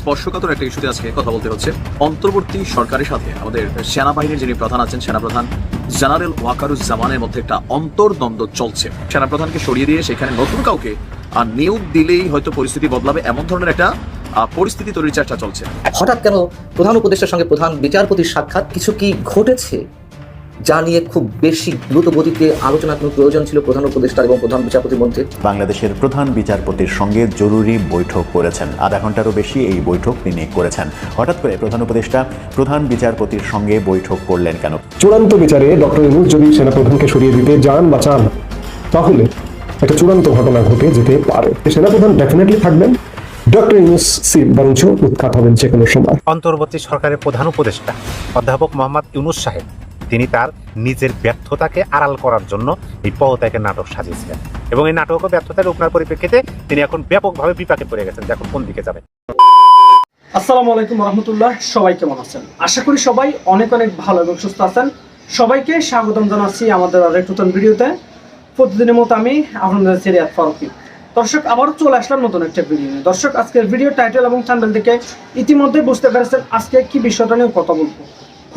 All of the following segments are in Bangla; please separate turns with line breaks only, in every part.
স্পর্শকাতর একটা ইস্যুতে আজকে কথা বলতে হচ্ছে। অন্তর্বর্তী সরকারের সাথে আমাদের সেনাবাহিনীর যিনি প্রধান আছেন, সেনাপ্রধান জেনারেল ওয়াকারুজ্জামানের মধ্যে একটা অন্তর্দ্বন্দ্ব চলছে। সেনাপ্রধানকে সরিয়ে দিয়ে সেখানে নতুন কাউকে নিয়োগ দিলেই হয়তো পরিস্থিতি বদলাবে, এমন ধরনের একটা পরিস্থিতি তৈরির চেষ্টা চলছে।
হঠাৎ কেন প্রধান উপদেষ্টার সঙ্গে প্রধান বিচারপতির সাক্ষাৎ? কিছু কি ঘটেছে? যা নিয়ে খুব বেশি দ্রুত গতিতে আলোচনার কোনো প্রয়োজন ছিল প্রধান উপদেষ্টা এবং প্রধান বিচারপতির মধ্যে।
বাংলাদেশের প্রধান বিচারপতির সঙ্গে জরুরি বৈঠক করেছেন। আধা ঘন্টারও বেশি এই বৈঠক তিনি করেছেন। হঠাৎ করে প্রধান উপদেষ্টা প্রধান বিচারপতির সঙ্গে বৈঠক করলেন কেন?
চূড়ান্ত বিচারে ডক্টর ইনুস যদি সেনাপ্রধানকে সরিয়ে দিতে যান বা চান তাহলে একটা চূড়ান্ত ঘটনা ঘটে যেতে পারে। সেনাপ্রধান ডেফিনেটলি থাকবেন। ডক্টর ইনুস সিট বরঞ্চ উৎখাত হবেন যে কোনো সময়।
অন্তর্বর্তী সরকারের প্রধান উপদেষ্টা অধ্যাপক মোহাম্মদ ইউনুস সাহেব তিনি তার নিজের ব্যর্থতাকে আড়াল করার জন্য এই পদত্যাগের নাটক সাজিয়েছিলেন। এবং এই নাটক ও ব্যর্থতার রূপনার পরিপ্রেক্ষিতে তিনি এখন ব্যাপকভাবে বিপাকে পড়ে গেছেন। যে এখন কোন দিকে যাবেন।
আসসালামু আলাইকুম রহমতুল্লাহ সবাই কেমন আছেন? আশা করি সবাই অনেক অনেক ভালো এবং সুস্থ আছেন। সবাইকে স্বাগতম জানাচ্ছি আমাদের আরেক নতুন ভিডিওতে। প্রতিদিনের মতো আমি আপনাদের সিরিয়াত ফারুকি। দর্শক আবার চলে আসলাম নতুন একটা ভিডিও দর্শক, আজকের ভিডিও টাইটেল এবং চ্যানেল থেকে ইতিমধ্যে বুঝতে পেরেছেন আজকে কি বিষয়টা নিয়ে কথা বলব।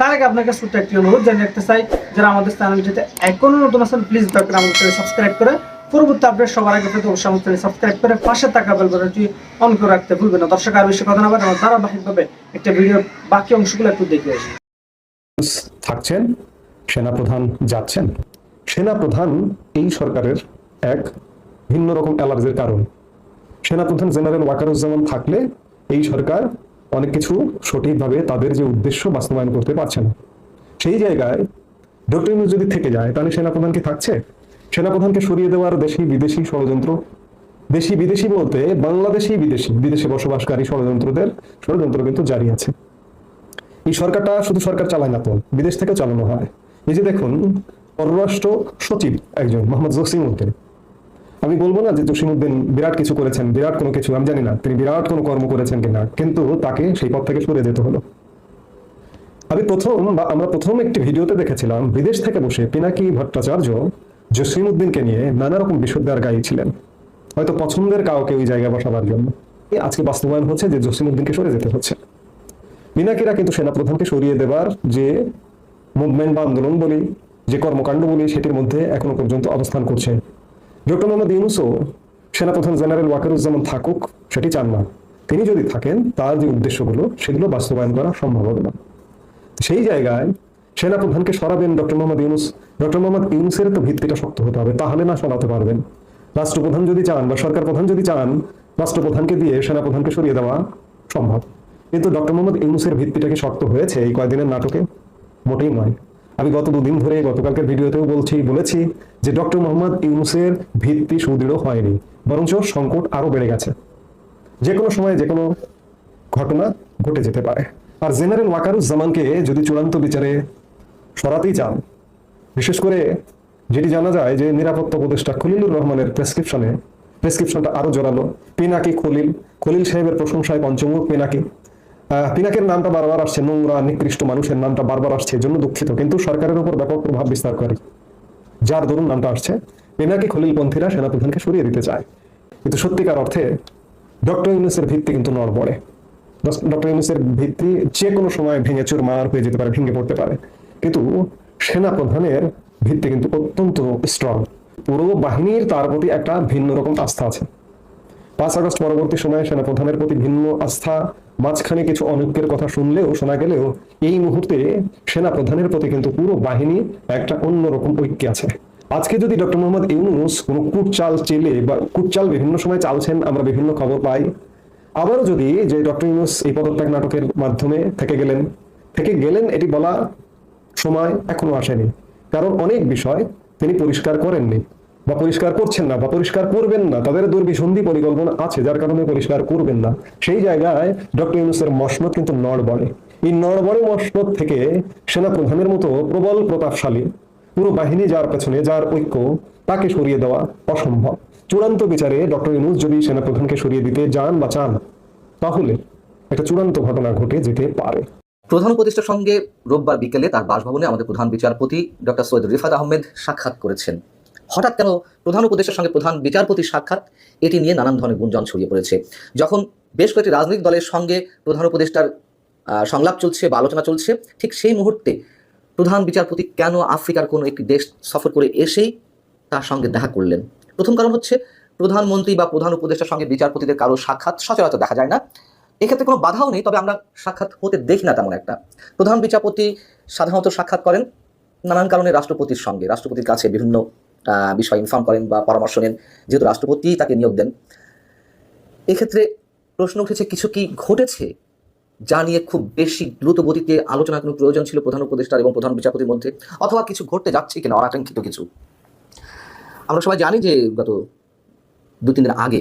তার আগে আপনাকে ছোট্ট একটি অনুরোধ জানিয়ে রাখতে চাই, যারা আমাদের চ্যানেলটিতে এখনও নতুন আছেন প্লিজ দয়া করে আমাদের চ্যানেল সাবস্ক্রাইব করে পরবর্তী আপডেট সবার আগে পেতে অবশ্যই আমাদের সাবস্ক্রাইব করে পাশে থাকা বেল বাটনটি অন করে রাখতে ভুলবেন না। দর্শক, আর বেশি কথা না বলে আমরা ধারাবাহিকভাবে একটা ভিডিওর বাকি অংশগুলো একটু দেখে আসি।
থাকছেন সেনাপ্রধান যাচ্ছেন। সেনাপ্রধান এই সরকারের এক ভিন্ন রকম অ্যালার্জির কারণ। সেনাপ্রধান জেনারেল ওয়াকারুজ্জামান থাকলে এই সরকার অনেক কিছু সঠিকভাবে তাদের যে উদ্দেশ্য বাস্তবায়ন করতে পারছে না। সেই জায়গায় ডক্টর যদি থেকে যায়, তাহলে সেনাপ্রধান কি থাকছে? সেনাপ্রধানকে সরিয়ে দেওয়ার দেশি বিদেশি ষড়যন্ত্র। দেশি বিদেশি বলতে বাংলাদেশি বিদেশি, বিদেশে বসবাসকারী ষড়যন্ত্রদের, ষড়যন্ত্র কিন্তু জারি আছে। এই সরকারটা শুধু সরকার চালায় না তো, বিদেশ থেকে চালানো হয়। এই যে দেখুন, পররাষ্ট্র সচিব একজন, মোহাম্মদ জসিম উদ্দিন আমি বলব না যে জসিম উদ্দিন বিরাট কিছু করেছেন, বিরাট কোনো কিছু, আমি জানি না, তিনি বিরাট কোনো কর্ম করেছেন কিনা, কিন্তু তাকে সেই পথ থেকে সরে যেতে হলো। আমি প্রথম বা আমরা প্রথম একটি ভিডিওতে দেখেছিলাম, বিদেশ থেকে বসে পিনাকি ভট্টাচার্য জসিম উদ্দিনকে নিয়ে নানা রকম বিশুদ্ধার গাইছিলেন। হয়তো পছন্দের কাউকে ওই জায়গায় বসাবার জন্য। আজকে বাস্তবায়ন হচ্ছে যে জসিম উদ্দিনকে সরে যেতে হচ্ছে। মিনাকিরা কিন্তু সেনাপ্রধানকে সরিয়ে দেবার যে মুভমেন্ট বা আন্দোলন বলি, যে কর্মকাণ্ড বলি, সেটির মধ্যে এখনও পর্যন্ত অবস্থান করছে। ডক্টর মোহাম্মদ ইউনুসও সেনাপ্রধান জেনারেল ওয়াকারুজ্জামান থাকুক, সেটি চান না। তিনি যদি থাকেন, তার যে উদ্দেশ্যগুলো সেগুলো বাস্তবায়ন করা সম্ভব হবে না। সেই জায়গায় সেনাপ্রধানকে সরাবেন ডক্টর মোহাম্মদ ইউনুস। ডক্টর মোহাম্মদ ইউনুসের তো ভিত্তিটা শক্ত হতে হবে, তাহলে না সরাতে পারবেন। রাষ্ট্রপ্রধান যদি চান বা সরকার প্রধান যদি চান, রাষ্ট্রপ্রধানকে দিয়ে সেনাপ্রধানকে সরিয়ে দেওয়া সম্ভব। কিন্তু ডক্টর মোহাম্মদ ইউনুসের ভিত্তিটাকে শক্ত হয়েছে এই কয়েকদিনের নাটকে? মোটেই নয়। আমি গত দুদিন ধরে গতকালকের ভিডিওতেও বলছি, বলেছি যে ডক্টর মোহাম্মদ ইউনুসের ভিত্তি সুদৃঢ় হয়নি, বরঞ্চ সংকট আরও বেড়ে গেছে। যে কোনো সময় যে কোনো ঘটনা ঘটে যেতে পারে। আর জেনারেল ওয়াকারুজ্জামানকে যদি চূড়ান্ত বিচারে সরাতেই চান, বিশেষ করে যেটি জানা যায় যে নিরাপত্তা উপদেষ্টা খলিলুর রহমানের প্রেসক্রিপশনে, প্রেসক্রিপশনটা আরও জোরালো। পিনাকি খলিল খলিল সাহেবের প্রশংসায় পঞ্চমুখ পিনাকি। পিনাকের নামটা বারবার আসছে, নোংরা, নিকৃষ্ট মানুষের নামটা বারবার আসছে, এজন্য দুঃখিত। কিন্তু সরকারের উপর ব্যাপক প্রভাব বিস্তার করে। যার দরুন নামটা আসছে, পিনাকি খলিলপন্থীরা সেনাপ্রধানকে সরিয়ে দিতে চায়। কিন্তু সত্যিকার অর্থে, ডক্টর ইউনুসের ভিত্তি কিন্তু নড়বড়ে ডক্টর ইউনুসের ভিত্তি যে কোনো সময় ভেঙে চুর মার হয়ে যেতে পারে, ভেঙে পড়তে পারে। কিন্তু সেনা প্রধানের ভিত্তি কিন্তু অত্যন্ত স্ট্রং পুরো বাহিনীর তার প্রতি একটা ভিন্ন রকম আস্থা আছে। পাঁচ আগস্ট পরবর্তী সময়ে সেনাপ্রধানের প্রতি ভিন্ন আস্থা, মাঝখানে কিছু অনৈক্যের কথা শুনলেও, শোনা গেলেও এই মুহূর্তে সেনা প্রধানের প্রতি কিন্তু পুরো বাহিনী একটা অন্যরকম ঐক্য আছে। আজকে যদি ডক্টর মোহাম্মদ ইউনুস কোনো কুটচাল চেলে বা কুটচাল বিভিন্ন সময় চালছেন, আমরা বিভিন্ন খবর পাই। আবারও যদি যে ডক্টর ইউনুস এই পদত্যাগ নাটকের মাধ্যমে থেকে গেলেন থেকে গেলেন এটি বলা সময় এখনও আসেনি। কারণ অনেক বিষয় তিনি পরিষ্কার করেননি। বা পরিষ্কার করছেন না বা পরিষ্কার করবেন না, তাদের দুর্বিসন্ধি পরিকল্পনা আছে, যার কারণে পরিষ্কার করবেন না। সেই জায়গায় ডক্টর ইউনুসের মসনদ কিন্তু নড়বড়ে এই নড়বড়ে মসনদ থেকে সেনা প্রধানের মতো প্রবল প্রতাপশালী পুরো বাহিনী যার পেছনে যার ঐক্য, তাকে সরিয়ে দেওয়া অসম্ভব। চূড়ান্ত বিচারে ডক্টর ইউনুস যদি সেনাপ্রধানকে সরিয়ে দিতে যান বা চান, তাহলে একটা চূড়ান্ত ঘটনা ঘটে যেতে পারে।
প্রধান উপদেষ্টার সঙ্গে রোববার বিকেলে তার বাসভবনে আমাদের প্রধান বিচারপতি ডক্টর সৈয়দ রিফাত আহমেদ সাক্ষাৎ করেছেন। হঠাৎ কেন প্রধান উপদেষ্টার সঙ্গে প্রধান বিচারপতির সাক্ষাৎ? এটি নিয়ে নানান ধরনের গুঞ্জন ছড়িয়ে পড়েছে। যখন বেশ কয়েকটি রাজনৈতিক দলের সঙ্গে প্রধান উপদেষ্টার সংলাপ চলছে বা আলোচনা চলছে, ঠিক সেই মুহূর্তে প্রধান বিচারপতি কেন আফ্রিকার কোনো একটি দেশ সফর করে এসেই তার সঙ্গে দেখা করলেন? প্রথম কারণ হচ্ছে, প্রধানমন্ত্রী বা প্রধান উপদেষ্টার সঙ্গে বিচারপতিদের কারও সাক্ষাৎ সচরাচর দেখা যায় না। এক্ষেত্রে কোনো বাধাও নেই, তবে আমরা সাক্ষাৎ হতে দেখি না তেমন একটা। প্রধান বিচারপতি সাধারণত সাক্ষাৎ করেন নানান কারণে রাষ্ট্রপতির সঙ্গে, রাষ্ট্রপতির কাছে বিভিন্ন বিষয় ইনফর্ম করেন বা পরামর্শ নেন, যেহেতু রাষ্ট্রপতি তাকে নিয়োগ দেন। এক্ষেত্রে প্রশ্ন উঠেছে, কিছু কি ঘটেছে যা নিয়ে খুব বেশি দ্রুত গতিতে আলোচনার কোনো প্রয়োজন ছিল প্রধান উপদেষ্টার এবং প্রধান বিচারপতির মধ্যে? অথবা কিছু ঘটতে যাচ্ছে কিনা, অনাকাঙ্ক্ষিত কিছু? আমরা সবাই জানি যে গত দু তিন দিন আগে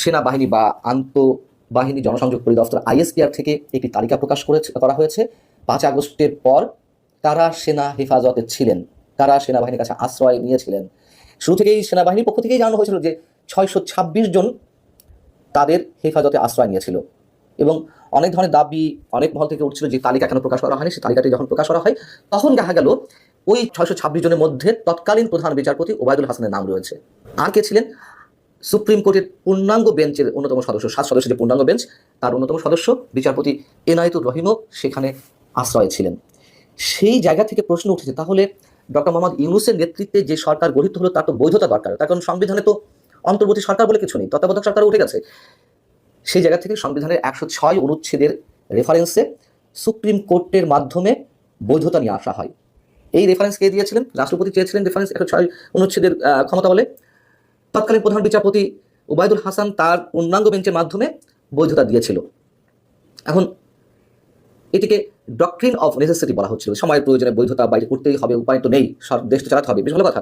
সেনাবাহিনী বা আন্তঃবাহিনী জনসংযোগ পরিদপ্তর আইএসপিআর থেকে একটি তালিকা প্রকাশ করেছে, করা হয়েছে। পাঁচ আগস্টের পর কারা সেনা হেফাজতে ছিলেন। কারা সেনাবাহিনীর কাছে আশ্রয় নিয়েছিলেন। শুরু থেকেই সেনাবাহিনীর পক্ষ থেকেই জানানো হয়েছিল যে ছয়শো ছাব্বিশ জন তাদের হেফাজতে আশ্রয় নিয়েছিল। এবং অনেক ধরনের দাবি, অনেক মহল থেকে উঠছিল যে তালিকা কেন প্রকাশ করা হয়নি সেই তালিকাটি যখন প্রকাশ করা হয়, তখন দেখা গেল ওই ছয়শো ছাব্বিশ জনের মধ্যে তৎকালীন প্রধান বিচারপতি ওবায়দুল হাসানের নাম রয়েছে। আর কে ছিলেন? সুপ্রিম কোর্টের পূর্ণাঙ্গ বেঞ্চের অন্যতম সদস্য, সাত সদস্যের যে পূর্ণাঙ্গ বেঞ্চ, তার অন্যতম সদস্য বিচারপতি এনায়েতুর রহিমও সেখানে আশ্রয় ছিলেন। সেই জায়গা থেকে প্রশ্ন উঠেছে, তাহলে ডক্টর মোহাম্মদ ইউনুসের নেতৃত্বে যে সরকার গঠিত হলো তার তো বৈধতা দরকার। তার কারণ সংবিধানে তো অন্তর্বর্তী সরকার বলে কিছু নেই, তত্ত্বাবধায়ক সরকার উঠে গেছে। সেই জায়গা থেকে সংবিধানের একশো ছয় অনুচ্ছেদের রেফারেন্সে সুপ্রিম কোর্টের মাধ্যমে বৈধতা নিয়ে আসা হয়। এই রেফারেন্স কে দিয়েছিলেন? রাষ্ট্রপতি চেয়েছিলেন রেফারেন্স একশো ছয় অনুচ্ছেদের ক্ষমতা বলে। তৎকালীন প্রধান বিচারপতি ওবায়দুল হাসান তার পূর্ণাঙ্গ বেঞ্চের মাধ্যমে বৈধতা দিয়েছিল। এখন এটিকে ডক্ট্রিন অফ নেসেসিটি বলা হচ্ছিল। সময়ের প্রয়োজনে বৈধতা, বাইরে করতেই হবে, উপায় তো নেই, সব দেশটা চালাতে হবে, বেশ ভালো কথা।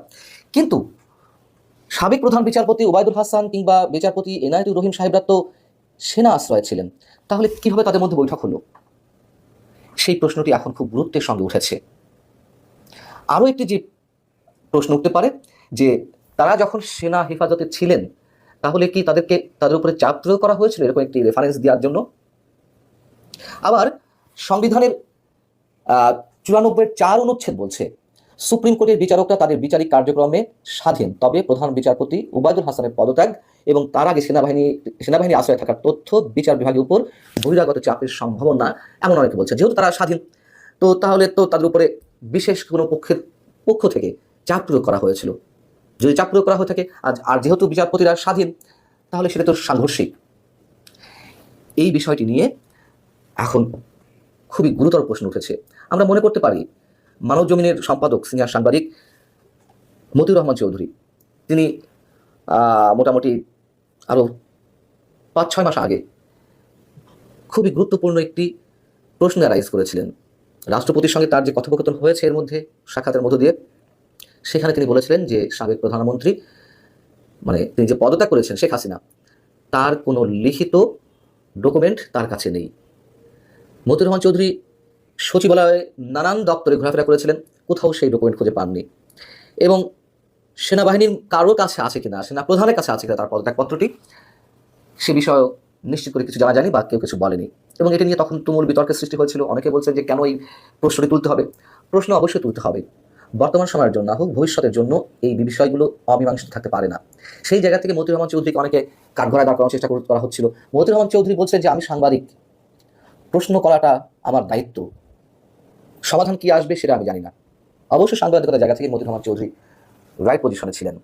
কিন্তু সাবেক প্রধান বিচারপতি ওবায়দুল হাসান কিংবা বিচারপতি এনায়েতুর রহিম সাহেবরা তো সেনা আশ্রয় ছিলেন। তাহলে কীভাবে তাদের মধ্যে বৈঠক হলো? সেই প্রশ্নটি এখন খুব গুরুত্বের সঙ্গে উঠেছে। আরও একটি যে প্রশ্ন উঠতে পারে, যে তারা যখন সেনা হেফাজতে ছিলেন, তাহলে কি তাদেরকে তাদের উপরে চাপ প্রয়োগ করা হয়েছিল এরকম একটি রেফারেন্স দেওয়ার জন্য? আবার সংবিধানের চুরানব্বই চার অনুচ্ছেদ বলছে, সুপ্রিম কোর্টের বিচারকরা তাদের বিচারিক কার্যক্রমে স্বাধীন। তবে প্রধান বিচারপতি উবায়দুল হাসানের পদত্যাগ এবং তার আগে সেনাবাহিনী সেনাবাহিনী আশ্রয় থাকার তথ্য বিচার বিভাগের উপর বহিরাগত চাপের সম্ভাবনা, এমন অনেকে বলছে, যেহেতু তারা স্বাধীন, তো তাহলে তো তাদের উপরে বিশেষ কোনো পক্ষের পক্ষ থেকে চাপ প্রয়োগ করা হয়েছিল। যদি চাপ প্রয়োগ করা হয়ে থাকে, আজ আর যেহেতু বিচারপতিরা স্বাধীন, তাহলে সেটা তো সাংঘর্ষিক। এই বিষয়টি নিয়ে এখন খুবই গুরুতর প্রশ্ন উঠেছে। আমরা মনে করতে পারি মানব জমিনের সম্পাদক, সিনিয়র সাংবাদিক মতিউর রহমান চৌধুরী, তিনি মোটামুটি আরও পাঁচ ছয় মাস আগে খুবই গুরুত্বপূর্ণ একটি প্রশ্ন অ্যারাইজ করেছিলেন। রাষ্ট্রপতির সঙ্গে তার যে কথোপকথন হয়েছে এর মধ্যে, সাক্ষাতের মধ্য দিয়ে, সেখানে তিনি বলেছিলেন যে সাবেক প্রধানমন্ত্রী মানে তিনি যে পদত্যাগ করেছেন শেখ হাসিনা, তার কোনো লিখিত ডকুমেন্ট তার কাছে নেই। মতিউর রহমান চৌধুরী সচিবালয়ে নানান দপ্তরে ঘোরাফেরা করেছিলেন, কোথাও সেই ডকুমেন্ট খুঁজে পাননি। এবং সেনাবাহিনীর কারোর কাছে আছে কিনা সেনা প্রধানের কাছে আছে কিনা তার পদত্যাগপত্রটি, সে বিষয়ে নিশ্চিত করে কিছু জানা যায়নি বা কেউ কিছু বলেনি। এবং এটা নিয়ে তখন তুমুল বিতর্কের সৃষ্টি হয়েছিল। অনেকে বলছেন যে কেন এই প্রশ্নটি তুলতে হবে? প্রশ্ন অবশ্যই তুলতে হবে। বর্তমান সময়ের জন্য হোক, ভবিষ্যতের জন্য এই বিষয়গুলো অমীমাংসিত থাকতে পারে না। সেই জায়গা থেকে মতিউর রহমান চৌধুরীকে অনেকে কাঠগড়ায় দাঁড় করার চেষ্টা করা হচ্ছিল। মতিউর রহমান চৌধুরী বলছেন যে আমি সাংবাদিক প্রশ্ন করাটা আমার দায়িত্ব। সমাধান কি আসবে সেটা আমি জানি না। অবশ্যই সাংবাদিকতার জায়গা থেকে মতিউর রহমান চৌধুরী রাইট পজিশনে ছিলেন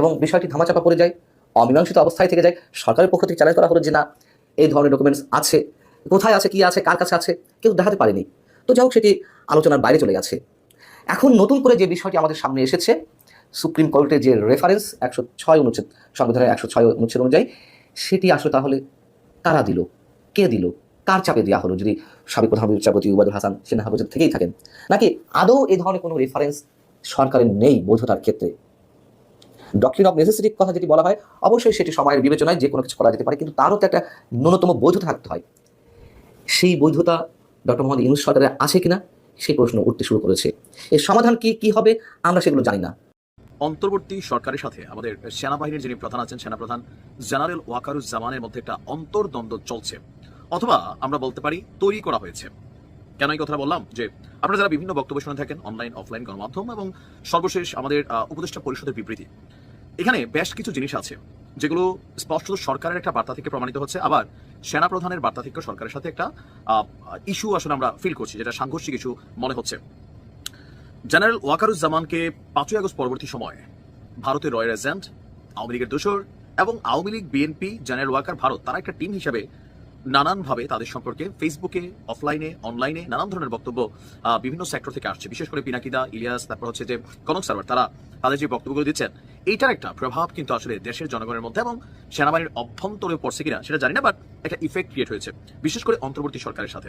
এবং বিষয়টি ধামাচাপা পড়ে যায়, অমীমাংসিত অবস্থায় থেকে যায়, সরকারের পক্ষ থেকে চ্যালেঞ্জ করা হলো যে না, এই ধরনের ডকুমেন্টস আছে, কোথায় আছে, কি আছে, কার কাছে আছে, কেউ দেখাতে পারেনি। তো যাই সেটি আলোচনার বাইরে চলে গেছে। এখন নতুন করে যে বিষয়টি আমাদের সামনে এসেছে, সুপ্রিম কোর্টের যে রেফারেন্স একশো ছয় অনুচ্ছেদ, সংবিধানের একশো ছয় অনুচ্ছেদ অনুযায়ী, সেটি আসলে তাহলে কারা দিল? কে দিল? কার চাপে দেওয়া হলো? যদি সাবেক প্রধান বিচারপতি উবাদুল হাসান সেনা হেফাজত থেকেই থাকেন। নাকি আদৌ এই ধরনের কোনো রেফারেন্স সরকারের নেই বৈধতার ক্ষেত্রে? ডক্টরিন অফ নেসেসিটির কথা যেটি বলা হয়, অবশ্যই সেটি সময়ের বিবেচনায় যে কোনো কিছু করা যেতে পারে, কিন্তু তারও তো একটা ন্যূনতম বৈধতা থাকতে হয়। সেই বৈধতা ডক্টর মোহাম্মদ ইউনুস সরকারের আছে কিনা, সেই প্রশ্ন উঠতে শুরু করেছে। এর সমাধান কি কি হবে, আমরা সেগুলো জানি না।
অন্তর্বর্তী সরকারের সাথে আমাদের সেনাবাহিনীর যিনি প্রধান আছেন, সেনাপ্রধান জেনারেল ওয়াকারুজ্জামানের মধ্যে একটা অন্তর্দ্বন্দ্ব চলছে। অথবা আমরা বলতে পারি তৈরি করা হয়েছে। কেন এই কথা বললাম? যে আপনারা যারা বিভিন্ন বক্তব্য শুনে থাকেন অনলাইন অফলাইন গণমাধ্যম এবং সর্বশেষ আমাদের উপদেষ্টা পরিষদের বিবৃতি, এখানে বেশ কিছু জিনিস আছে, যেগুলো স্পষ্ট সরকারের একটা বার্তা থেকে প্রমাণিত হচ্ছে। আবার সেনাপ্রধানের বার্তা থেকে সরকারের সাথে একটা ইস্যু আসলে আমরা ফিল করছি, যেটা সাংঘর্ষিক ইস্যু মনে হচ্ছে। জেনারেল ওয়াকারুজ্জামানকে পাঁচই আগস্ট পরবর্তী সময়ে ভারতের রয়্যাল এজেন্ট আওয়ামী লীগের দোসর এবং Awami League BNP general Waker Bharat, তারা একটা টিম হিসেবে নানানভাবে তাদের সম্পর্কে ফেসবুকে অফলাইনে অনলাইনে নানান ধরনের বক্তব্য বিভিন্ন সেক্টর থেকে আসছে। বিশেষ করে পিনাকিদা, ইলিয়াস, তারপর হচ্ছে যে কনক সার্ভার, তারা তাদের যে বক্তব্যগুলো দিচ্ছেন এইটার একটা প্রভাব কিন্তু আসলে দেশের জনগণের মধ্যে এবং সেনাবাহিনীর অভ্যন্তরে পড়ছে কিনা সেটা জানি না বাট একটা ইফেক্ট ক্রিয়েট হয়েছে, বিশেষ করে অন্তর্বর্তী সরকারের সাথে।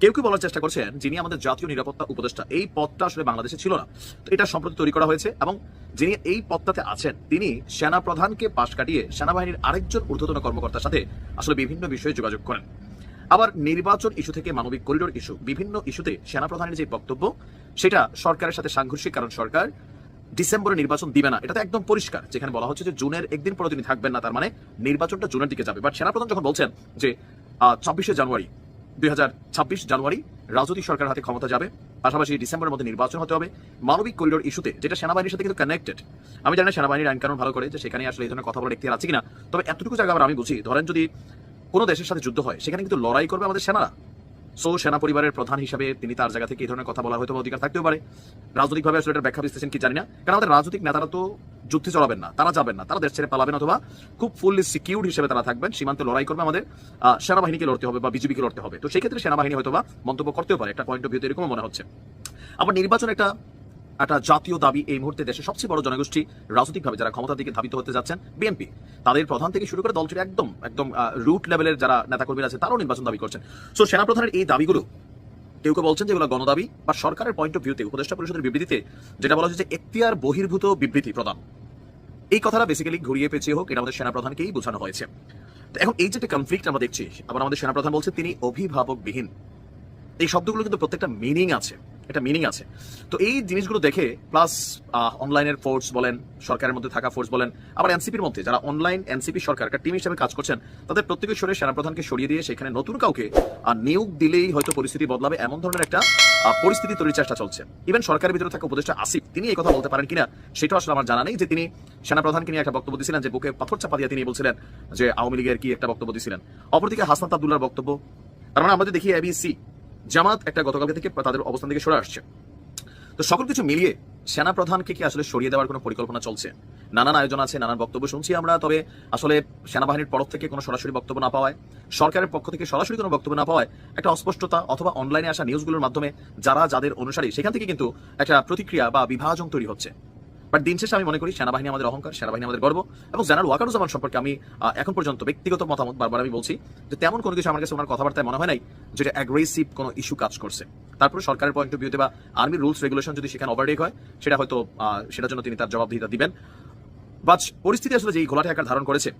কেউ কেউ বলার চেষ্টা করছেন যিনি আমাদের জাতীয় নিরাপত্তা উপদেষ্টা, এই পদটা আসলে বাংলাদেশে ছিল না। তো এটা সম্প্রতি তৈরি করা হয়েছে এবং যিনি এই পদটাতে আছেন, তিনি সেনা প্রধানকে পাশ কাটিয়ে সেনাবাহিনীর আরেকজন ঊর্ধ্বতন কর্মকর্তার সাথে আসলে বিভিন্ন বিষয়ে যোগাযোগ করেন। আবার নির্বাচন ইস্যু থেকে মানবিক করিডোর ইস্যু, বিভিন্ন ইস্যুতে সেনাপ্রধানের যে বক্তব্য, সেটা সরকারের সাথে সাংঘর্ষিক, কারণ সরকার ডিসেম্বরে নির্বাচন দিবে না। এটা তো একদম পরিষ্কার, যেখানে বলা হচ্ছে যে জুনের একদিন পরে তিনি থাকবেন না, তার মানে নির্বাচনটা জুনের দিকে যাবে। বাট সেনাপ্রধান যখন বলছেন যে ছাব্বিশে জানুয়ারি, দুই হাজার ছাব্বিশ জানুয়ারি রাজনৈতিক সরকার হাতে ক্ষমতা যাবে, পাশাপাশি ডিসেম্বরের মধ্যে নির্বাচন হতে হবে, মানবিক করিডোর ইস্যুতে, যেটা সেনাবাহিনীর সাথে কিন্তু কানেক্টেড আমি জানি সেনাবাহিনীর আইন কানুন ভালো করে যে সেখানে আসলে এই ধরনের কথা বলার এখতিয়ার আছে কিনা, তবে এতটুকু জায়গা আবার আমি বুঝি, ধরেন যদি কোনো দেশের সাথে যুদ্ধ হয়, সেখানে কিন্তু লড়াই করবে আমাদের সেনারা। সো সেনা পরিবারের প্রধান হিসাবে তিনি তার জায়গা থেকে এই ধরনের কথা বলা হয়তো অধিকার থাকতেও পারে। রাজনৈতিকভাবে আসলে এটার ব্যাখ্যা বিশ্লেষণ কি জানি না। কারণ আমাদের রাজনৈতিক নেতারা তো যুদ্ধে চলাবেন না, তারা যাবেন না, তারা দেশ ছেড়ে পালাবেন অথবা খুব ফুললি সিকিউর হিসেবে তারা থাকবেন, সীমান্তে লড়াই করবে আমাদের সেনাবাহিনীকে লড়তে হবে বা বিজেপিকে লড়তে হবে। তো সেই ক্ষেত্রে সেনাবাহিনী হয়তো বা মন্তব্য করতেও পারে, একটা পয়েন্ট অফ ভিউতে এরকম মনে হচ্ছে। আবার নির্বাচন একটা একটা জাতীয় দাবি এই মুহূর্তে দেশের সবচেয়ে বড় জনগোষ্ঠী রাজনৈতিকভাবে যারা ক্ষমতার দিকে ধাবিত হতে যাচ্ছেন, বিএনপি। তাদের প্রধান থেকে শুরু করে দলটির একদম একদম রুট লেভেলের যারা নেতাকর্মীরা আছে, তারাও নির্বাচন দাবি করছেন। সো সেনাপ্রধানের এই দাবিগুলো কেউ কেউ বলছেন যেগুলো গণদাবি বা সরকারের পয়েন্ট অফ ভিউতে উপদেষ্টা পরিষদের বিবৃতিতে যেটা বলা হচ্ছে যে এখতিয়ার বহির্ভূত বিবৃতি প্রদান। এই কথাটা বেসিক্যালি ঘুরিয়ে পেঁচিয়ে হোক, এটা আমাদের সেনাপ্রধানকেই বোঝানো হয়েছে। এখন এই যে একটা কনফ্লিক্ট আমরা দেখছি, আবার আমাদের সেনাপ্রধান বলছে তিনি অভিভাবকবিহীন। এই শব্দগুলো কিন্তু প্রত্যেকটা মিনিং আছে। একটা মিনিং আছে। তো এই জিনিসগুলো দেখে প্লাস অনলাইনের ফোর্স বলেন, সরকারের মধ্যে থাকা ফোর্স বলেন, আবার এনসিপির মধ্যে, যারা অনলাইন এনসিপি সরকার, একটা টিম হিসেবে কাজ করছেন, তাদের প্রত্যেকের সরে সেনাপ্রধানকে সরিয়ে দিয়ে সেখানে নতুন কাউকে নিয়োগ দিলেই হয়তো পরিস্থিতি বদলাবে, এমন ধরনের একটা পরিস্থিতি তৈরির চেষ্টা চলছে। ইভেন সরকারের ভিতরে থাকা উপদেষ্টা আসিফ, তিনি এই কথা বলতে পারেন কিনা, সেটা আসলে আমার জানা নেই, যে তিনি সেনাপ্রধানকে নিয়ে একটা বক্তব্য দিয়েছিলেন যে বুকে পাথর চাপা দিয়ে তিনি বলছিলেন যে আওয়ামী লীগের কি একটা বক্তব্য দিয়েছিলেন অপরদিকে হাসনাত আব্দুল্লার বক্তব্য, তার মানে আমাদের দেখি এবিসি জামাত একটা গতকালকে থেকে তাদের অবস্থান থেকে সরে আসছে। তো সকল কিছু মিলিয়ে সেনা প্রধানকে কি আসলে সরিয়ে দেওয়ার কোনো পরিকল্পনা চলছে? নানান আয়োজন আছে, নানান বক্তব্য শুনছি আমরা, তবে আসলে সেনাবাহিনীর তরফ থেকে কোনো সরাসরি বক্তব্য না পাওয়ায়, সরকারের পক্ষ থেকে সরাসরি কোনো বক্তব্য না পাওয়ায় একটা অস্পষ্টতা অথবা অনলাইনে আসা নিউজগুলোর মাধ্যমে যারা যাদের অনুসারী, সেখান থেকে কিন্তু একটা প্রতিক্রিয়া বা বিভাজন তৈরি হচ্ছে। বাট দিন শেষে আমি মনে করি সেনাবাহিনী আমাদের অহংকার, সেনাবাহিনী আমাদের গর্ব এবং জেনারেল ওয়াকারুজ্জামান সম্পর্কে আমি এখন পর্যন্ত ব্যক্তিগত মতামত বারবার আমি বলছি যে তেমন কোনো কিছু আমার কাছে ওনার কথাবার্তায় মনে হয় নাই যেটা অ্যাগ্রেসিভ কোনো ইস্যু কাজ করছে। তারপরে সরকারের পয়েন্ট অফ ভিউতে বা আর্মির রুলস রেগুলেশন যদি সেখানে ওভারটেক হয়, সেটা হয়তো সেটার জন্য তিনি তার জবাবদিহিতা দিবেন। বাট পরিস্থিতি আসলে যে এই ঘোলাটে আকার ধারণ করেছে,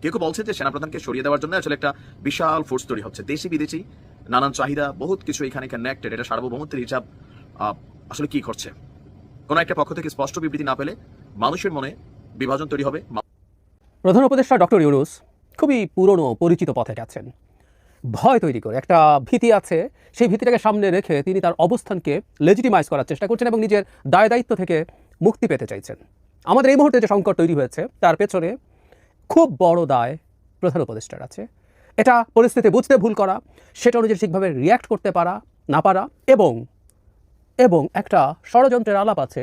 কেউ কেউ বলছে যে সেনাপ্রধানকে সরিয়ে দেওয়ার জন্য আসলে একটা বিশাল ফোর্স তৈরি হচ্ছে। দেশি বিদেশি নানান চাহিদা, বহুত কিছু এখানে কানেক্টেড এটা সার্বভৌমত্বের হিসাব আসলে কি করছে? কোনো একটা পক্ষ থেকে স্পষ্ট বিবৃতি না পেলে মানুষের মনে বিভাজন তৈরি হবে।
প্রধান উপদেষ্টা ডক্টর ইউনুস খুবই পুরনো পরিচিত পথে গেছেন ভয় তৈরি করে, একটা ভীতি আছে, সেই ভীতিটাকে সামনে রেখে তিনি তার অবস্থানকে লেজিটিমাইজ করার চেষ্টা করছেন এবং নিজের দায় দায়িত্ব থেকে মুক্তি পেতে চাইছেন। আমাদের এই মুহূর্তে যে সংকট তৈরি হয়েছে, তার পেছনে খুব বড় দায় প্রধান উপদেষ্টার আছে। এটা পরিস্থিতি বুঝতে ভুল করা, সেটা অনুযায়ী ঠিকভাবে রিয়্যাক্ট করতে পারা, না পারা এবং এবং একটা ষড়যন্ত্রের আলাপ আছে,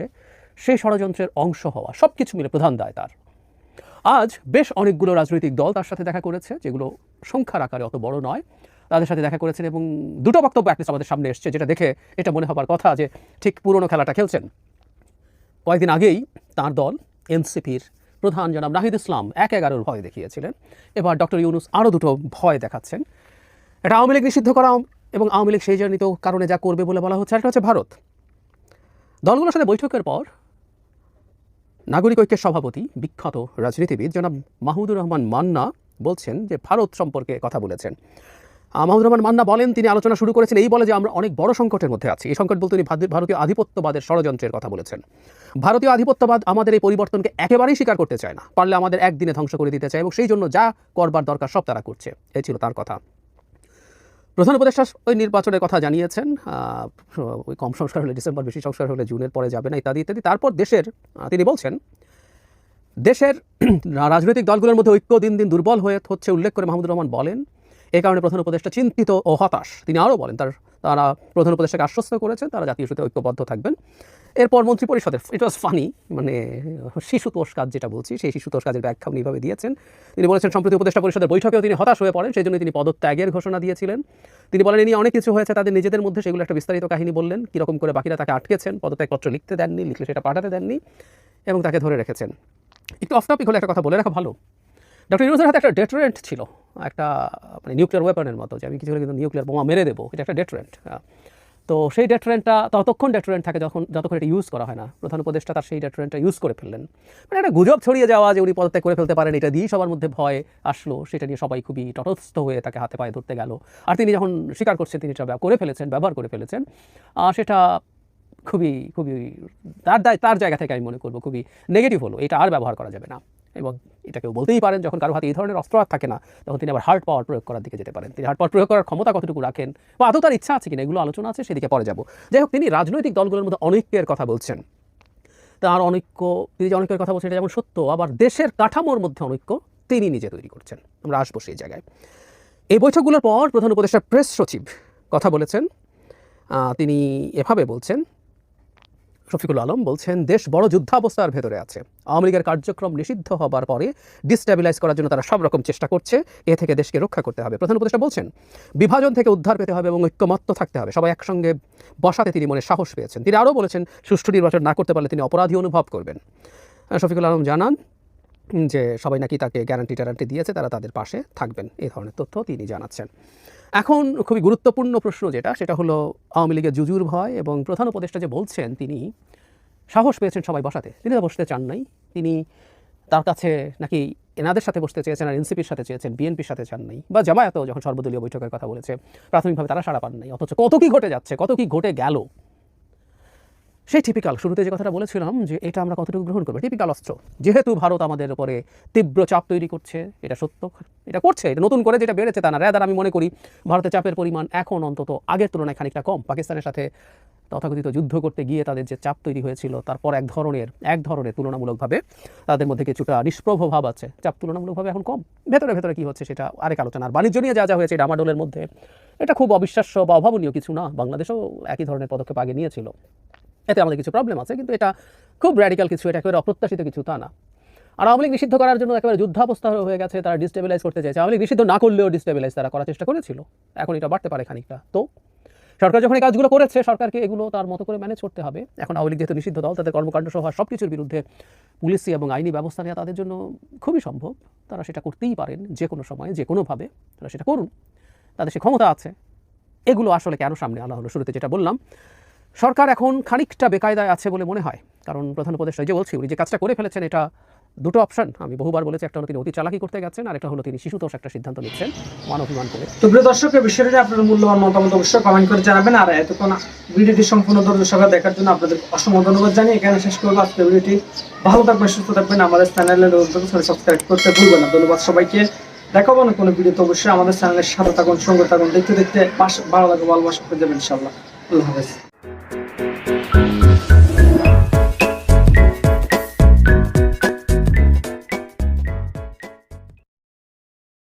সেই ষড়যন্ত্রের অংশ হওয়া সব কিছু মিলে প্রধান দায় তার। আজ বেশ অনেকগুলো রাজনৈতিক দল তার সাথে দেখা করেছে, যেগুলো সংখ্যার আকারে অত বড় নয়। তাদের সাথে দেখা করেছেন এবং দুটো বক্তব্য অ্যাটলিস্ট আমাদের সামনে এসছে, যেটা দেখে এটা মনে হবার কথা যে ঠিক পুরনো খেলাটা খেলছেন। কয়েকদিন আগেই তার দল, এনসিপির প্রধান জনাব নাহিদ ইসলাম এক এগারোর ভয় দেখিয়েছিলেন। এবার ডক্টর ইউনুস আরও দুটো ভয় দেখাচ্ছেন। এটা আওয়ামী লীগ নিষিদ্ধ করা এবং আওয়ামী লীগ সেই জনিত কারণে যা করবে বলে বলা হচ্ছে একটা হচ্ছে ভারত। দলগুলোর সাথে বৈঠকের পর নাগরিক ঐক্যের সভাপতি, বিখ্যাত রাজনীতিবিদ জনাব মাহমুদুর রহমান মান্না বলছেন যে ভারত সম্পর্কে কথা বলেছেন। মাহমুদুর রহমান মান্না বলেন, তিনি আলোচনা শুরু করেছেন, এই বলে যে আমরা অনেক বড় সংকটের মধ্যে আছি। এই সংকট বলতে তিনি ভারতীয় আধিপত্যবাদের ষড়যন্ত্রের কথা বলেছেন। ভারতীয় আধিপত্যবাদ আমাদের এই পরিবর্তনকে একেবারেই স্বীকার করতে চায় না। পারলে আমাদের একদিনে ধ্বংস করে দিতে চায় এবং সেই জন্য যা করবার দরকার সব তারা করছে। এই ছিল তার কথা। প্রধান উপদেষ্টা ওই নির্বাচনের কথা জানিয়েছেন। ওই কম সংস্কার হলে ডিসেম্বর, বেশি সংস্কার হলে জুনের পরে যাবে না, ইত্যাদি ইত্যাদি। তারপর দেশের তিনি বলছেন, দেশের রাজনৈতিক দলগুলোর মধ্যে ঐক্য দিন দিন দুর্বল হয়ে হচ্ছে, উল্লেখ করে মাহমুদুর রহমান বলেন। এ কারণে প্রধান উপদেষ্টা চিন্তিত ও হতাশ। তিনি আরও বলেন, তার তারা প্রধান উপদেষ্টাকে আশ্বস্ত করেছেন, তারা জাতীয় ইস্যুতে ঐক্যবদ্ধ থাকবেন। এরপর মন্ত্রী পরিষদের ইট ওয়াজ ফানি মানে শিশুতোষ কাজ যেটা বলছি, সেই শিশুতোষ কাজের ব্যাখ্যা উনি এইভাবে দিয়েছেন। তিনি বলেছেন, সম্প্রতি উপদেষ্টা পরিষদের বৈঠকেও তিনি হতাশ হয়ে পড়েন, সেই জন্য তিনি পদত্যাগের ঘোষণা দিয়েছিলেন। তিনি বলেন নিয়ে অনেক কিছু হয়েছে, তাদের নিজেদের মধ্যে সেগুলো একটা বিস্তারিত কাহিনী বললেন, কীরকম করে বাকিরা তাকে আটকেছেন, পদত্যাগপত্র লিখতে দেননি, লিখলে সেটা পাঠাতে দেননি এবং তাকে ধরে রেখেছেন। একটু অফ টপিক হলে একটা কথা বলে রাখা ভালো। ডক্টর ইউনুসের হাতে একটা ডেটারেন্ট ছিল। একটা মানে নিউক্লিয়ার ওয়েপনের মতো যে আমি কিছু কিন্তু নিউক্লিয়ার বোমা মেরে দেবো, এটা একটা ডেটারেন্ট তো সেই ডেটারেন্টটা ততক্ষণ ডেটারেন্ট থাকে যখন, যতক্ষণ এটা ইউজ করা হয় না। প্রধান উপদেষ্টা তার সেই ডেটারেন্টটা ইউজ করে ফেললেন। মানে একটা গুজব ছড়িয়ে যাওয়া যে উনি পদত্যাগ করে ফেলতে পারেন, এটা দিয়েই সবার মধ্যে ভয় আসলো। সেটা নিয়ে সবাই খুবই তটস্থ হয়ে তাকে হাতে পায়ে ধরতে গেল। আর তিনি যখন স্বীকার করছেন, তিনি এটা করে ফেলেছেন, ব্যবহার করে ফেলেছেন সেটা খুবই খুবই, তার দায়, তার জায়গা থেকে আমি মনে করব খুবই নেগেটিভ হলো। এটা আর ব্যবহার করা যাবে না। এবং এটা কেউ বলতেই পারেন, যখন কারও হাতে এই ধরনের অস্ত্র আর থাকে না, তখন তিনি আবার হার্ড পাওয়ার প্রয়োগ করার দিকে যেতে পারেন। তিনি হার্ড পাওয়ার প্রয়োগ করার ক্ষমতা কতটুকু রাখেন? বা আদৌ তার ইচ্ছা আছে কিনা? এগুলো আলোচনা আছে, সেদিকে পরে যাব। যাই হোক, তিনি রাজনৈতিক দলগুলোর মধ্যে অনৈক্যের কথা বলছেন। তার অনৈক্য, তিনি যে অনৈক্যের কথা বলছেন এটা যেমন সত্য, আবার দেশের কাঠামোর মধ্যে অনৈক্য, তিনি নিজে তৈরি করছেন। আমরা আসব সেই জায়গায়। এই বৈঠকগুলোর পর প্রধান উপদেষ্টা প্রেস সচিব কথা বলেছেন। তিনি এভাবে বলছেন শফিকুল আলম বলছেন, দেশ বড় যুদ্ধাবস্থার ভেতরে আছে। আওয়ামী লীগের কার্যক্রম নিষিদ্ধ হবার পরে ডিস্টেবিলাইজ করার জন্য তারা সব রকম চেষ্টা করছে। এ থেকে দেশকে রক্ষা করতে হবে। প্রধান উপদেষ্টা বলছেন, বিভাজন থেকে উদ্ধার পেতে হবে এবং ঐক্যমত্য থাকতে হবে। সবাই একসঙ্গে বসাতে তিনি মনে সাহস পেয়েছেন। তিনি আরও বলেছেন, সুষ্ঠু নির্বাচন না করতে পারলে তিনি অপরাধী অনুভব করবেন। শফিকুল আলম জানান যে, সবাই নাকি তাকে গ্যারান্টি ট্যারান্টি দিয়েছে, তারা তাদের পাশে থাকবেন। এই ধরনের তথ্য তিনি জানাচ্ছেন। এখন খুবই গুরুত্বপূর্ণ প্রশ্ন যেটা, সেটা হলো আওয়ামী লীগের জুজুর ভয় এবং প্রধান উপদেষ্টা যে বলছেন, তিনি সাহস পেয়েছেন সবাই বসাতে। তিনি বসতে চান নাই। তিনি তার কাছে নাকি এনাদের সাথে বসতে চেয়েছেন আর এনসিপির সাথে চেয়েছেন, বিএনপির সাথে চান নাই। বা জামায়াতও যখন সর্বদলীয় বৈঠকের কথা বলেছে, প্রাথমিকভাবে তারা সাড়া পান নাই। অথচ কত কি ঘটে যাচ্ছে, কত কি ঘটে গেল সেই টিপিক্যাল শুরুতে যে কথাটা বলেছিলাম যে এটা আমরা কতটুকু গ্রহণ করব টিপিক্যাল অস্ত্র। যেহেতু ভারত আমাদের উপরে তীব্র চাপ তৈরি করছে, এটা সত্য, এটা করছে, এটা নতুন করে যেটা বেড়েছে তা না। রেদার আমি মনে করি ভারতের চাপের পরিমাণ এখন অন্তত আগের তুলনায় খানিকটা কম। পাকিস্তানের সাথে তথাকথিত যুদ্ধ করতে গিয়ে তাদের যে চাপ তৈরি হয়েছিল, তারপর এক ধরনের এক ধরনের তুলনামূলকভাবে তাদের মধ্যে কিছুটা নিষ্প্রভ ভাব আছে। চাপ তুলনামূলকভাবে এখন কম। ভেতরে ভেতরে কী হচ্ছে সেটা আরেক আলোচনা। আর বাণিজ্য নিয়ে যা যা হয়েছে ডামাডোলের মধ্যে, এটা খুব অবিশ্বাস্য বা অভাবনীয় কিছু না। বাংলাদেশও একই ধরনের পদক্ষেপ আগে নিয়েছিল। এতে আমাদের কিছু প্রবলেম আছে, কিন্তু এটা খুব র্যাডিক্যাল কিছু, এটা একেবারে অপ্রত্যাশিত কিছু, তা না। আর আওয়ামী লীগ নিষিদ্ধ করার জন্য একেবারে যুদ্ধাবস্থা হয়ে গেছে, তারা ডিস্টেবিলাইজ করতে চাইছে। আওয়ামী লীগ নিষিদ্ধ না করলেও ডিস্টেবিলাইজ তারা করার চেষ্টা করেছিল। এখন এটা বাড়তে পারে খানিকটা। তো সরকার যখন এই কাজগুলো করেছে, সরকারকে এগুলো তার মতো করে ম্যানেজ করতে হবে। এখন আওয়ামী লীগ যেহেতু নিষিদ্ধ দল, তাদের কর্মকাণ্ড সহ সব কিছুর বিরুদ্ধে পুলিশি এবং আইনি ব্যবস্থা নেওয়া তাদের জন্য খুবই সম্ভব। তারা সেটা করতেই পারেন যে কোনো সময়ে, যে কোনোভাবে তারা সেটা করুন। তাদের সে ক্ষমতা আছে। এগুলো আসলে কেন সামনে আনা হলো? শুরুতে যেটা বললাম সরকার এখন খানিকটা বেকায়দায় আছে বলে মনে হয়। কারণ প্রধান উপদেষ্টা যে বলছি, উনি যে কাজটা করে ফেলেছেন, এটা দুটো অপশন আমি বহুবার বলেছি, একটা হলো তিনি অতি চালাকি করতে গেছেন, আর একটা হলো তিনি শিশুতোষ একটা সিদ্ধান্ত নিচ্ছেন, মান অভিমান করে।
তো প্রিয় দর্শক এই বিষয়টি আপনার মূল্যবান মতামত অবশ্যই কমেন্ট করে জানাবেন, আর এতক্ষণ ভিডিওটি সম্পূর্ণ সহকারে দেখার জন্য আপনাদের অসংখ্য ধন্যবাদ জানিয়ে এখানে শেষ করব। আজকের ভিডিওটি ভালো থাকবেন, সুস্থ থাকবেন। আমাদের চ্যানেলে সাবস্ক্রাইব করতে ভুলবেন না। ধন্যবাদ সবাইকে। দেখাবো না কোনো ভিডিওতে অবশ্যই। আমাদের চ্যানেলের সাথে থাকুন, সঙ্গে থাকুন, দেখতে দেখতে পাশ ভালো লাগবে ভালোবাসা করে দেবেন ইনশাল্লাহ আল্লাহ হাফেজ।